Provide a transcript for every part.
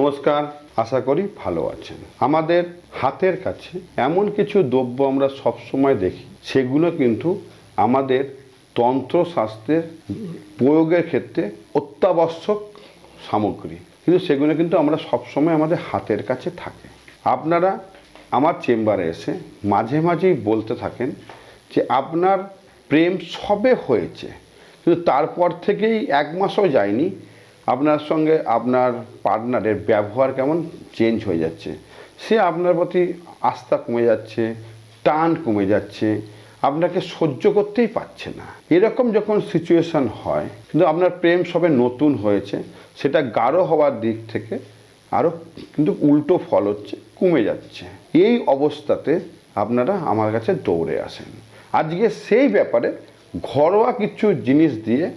নমস্কার, আশা করি ভালো আছেন। আমাদের হাতের কাছে এমন কিছু দ্রব্য আমরা সবসময় দেখি, সেগুলো কিন্তু আমাদের তন্ত্রশাস্ত্রের প্রয়োগের ক্ষেত্রে অত্যাবশ্যক সামগ্রী। কিন্তু সেগুলো কিন্তু আমরা সবসময় আমাদের হাতের কাছে থাকে। আপনারা আমার চেম্বারে এসে মাঝে মাঝেই বলতে থাকেন যে আপনার প্রেম সবে হয়েছে, কিন্তু তারপর থেকেই এক মাসও যায়নি আপনার সঙ্গে আপনার পার্টনারের ব্যবহার কেমন চেঞ্জ হয়ে যাচ্ছে। সে আপনার প্রতি আস্থা কমে যাচ্ছে, টান কমে যাচ্ছে, আপনাকে সহ্য করতেই পারছে না। এরকম যখন সিচুয়েশন হয়, কিন্তু আপনার প্রেম সবে নতুন হয়েছে, সেটা গাঢ় হওয়ার দিক থেকে আরও কিন্তু উল্টো ফল হচ্ছে, কমে যাচ্ছে। এই অবস্থাতে আপনারা আমার কাছে দৌড়ে আসেন। আজকে সেই ব্যাপারে ঘরোয়া কিছু জিনিস দিয়ে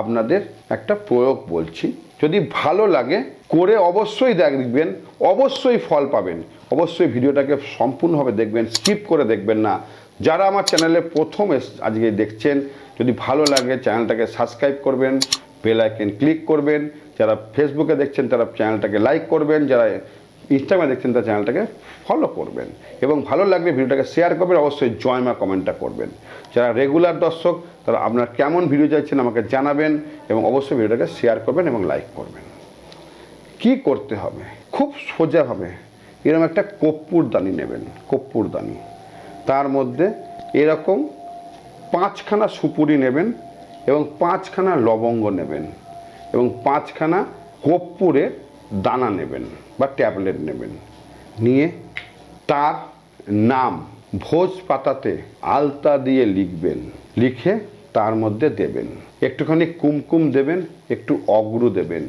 আপনাদের একটা প্রয়োগ বলছি। যদি ভালো লাগে, করে অবশ্যই দেখবেন, অবশ্যই ফল পাবেন। অবশ্যই ভিডিওটাকে সম্পূর্ণভাবে দেখবেন, স্কিপ করে দেখবেন না। যারা আমার চ্যানেলে প্রথম আজকে দেখছেন, যদি ভালো লাগে, চ্যানেলটাকে সাবস্ক্রাইব করবেন, বেল আইকন ক্লিক করবেন। যারা ফেসবুকে দেখছেন, তারা চ্যানেলটাকে লাইক করবেন। যারা ইনস্টাগ্রামে দেখছেন তারা চ্যানেলটাকে ফলো করবেন। এবং ভালো লাগলে ভিডিওটাকে শেয়ার করবেন, অবশ্যই জয়মা কমেন্টটা করবেন। যারা রেগুলার দর্শক, তারা আপনারা কেমন ভিডিও চাইছেন আমাকে জানাবেন এবং অবশ্যই ভিডিওটাকে শেয়ার করবেন এবং লাইক করবেন। কি করতে হবে? খুব সোজাভাবে এরকম একটা কর্পূর দানি নেবেন কর্পূর দানি। তার মধ্যে এরকম পাঁচখানা সুপুরি নেবেন এবং পাঁচখানা লবঙ্গ নেবেন এবং পাঁচখানা কর্পূরের দানা নেবেন বা ট্যাবলেট নেবেন। নিয়ে তার নাম ভোজ পাতাতে আলতা দিয়ে লিখবেন। লিখে তার মধ্যে দেবেন। একটুখানি কুমকুম দেবেন, একটু অগ্র দেবেন।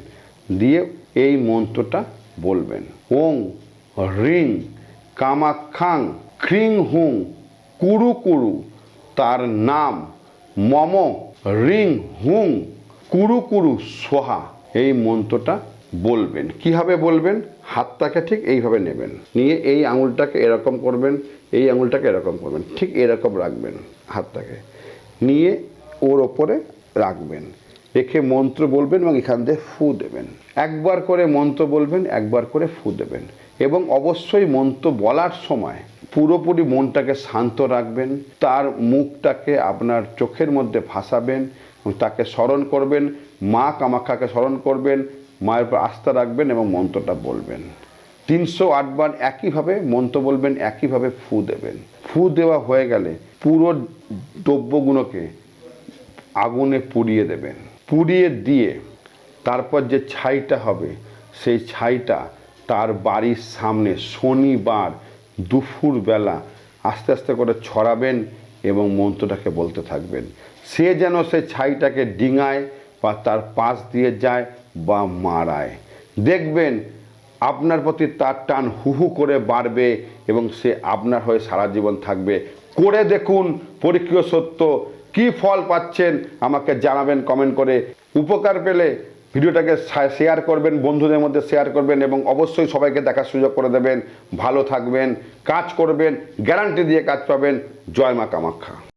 দিয়ে এই মন্ত্রটা বলবেন। ওং রিং কামাখ্যাং খ্রিং হুং কুরু কুরু। তার নাম মম রিং হুং কুরু কুরু সোহা। এই মন্ত্রটা বলবেন। কীভাবে বলবেন? হাতটাকে ঠিক এইভাবে নেবেন। নিয়ে এই আঙুলটাকে এরকম করবেন, এই আঙুলটাকে এরকম করবেন, ঠিক এরকম রাখবেন হাতটাকে। নিয়ে ওর ওপরে রাখবেন। রেখে মন্ত্র বলবেন এবং এখান দিয়ে ফু দেবেন। একবার করে মন্ত্র বলবেন, একবার করে ফু দেবেন। এবং অবশ্যই মন্ত্র বলার সময় পুরোপুরি মনটাকে শান্ত রাখবেন, তার মুখটাকে আপনার চোখের মধ্যে ভাসাবেন তাকে স্মরণ করবেন, মা কামাখ্যাকে স্মরণ করবেন মায়ের উপর আস্থা রাখবেন এবং মন্ত্রটা বলবেন। তিনশো আটবার একইভাবে মন্ত্র বলবেন, একইভাবে ফু দেবেন। ফু দেওয়া হয়ে গেলে পুরো দ্রব্যগুলোকে আগুনে পুড়িয়ে দেবেন। পুড়িয়ে দিয়ে তারপর যে ছাইটা হবে, সেই ছাইটা তার বাড়ির সামনে শনিবার দুপুরবেলা আস্তে আস্তে করে ছড়াবেন এবং মন্ত্রটাকে বলতে থাকবেন। সে যেন সে ছাইটাকে ডিঙায় তার পাশ দিয়ে যায় বা মারায়। দেখবেন আপনার প্রতি তার টান হুহু করে বাড়বে এবং সে আপনার হয়ে সারা জীবন থাকবে। করে দেখুন পরীক্ষীয় সত্য। কি ফল পাচ্ছেন আমাকে জানাবেন কমেন্ট করে। উপকার পেলে ভিডিওটাকে শেয়ার করবেন, বন্ধুদের মধ্যে শেয়ার করবেন এবং অবশ্যই সবাইকে দেখার সুযোগ করে দেবেন। ভালো থাকবেন, কাজ করবেন গ্যারান্টি দিয়ে কাজ পাবেন। জয় মা কামাখ্যা।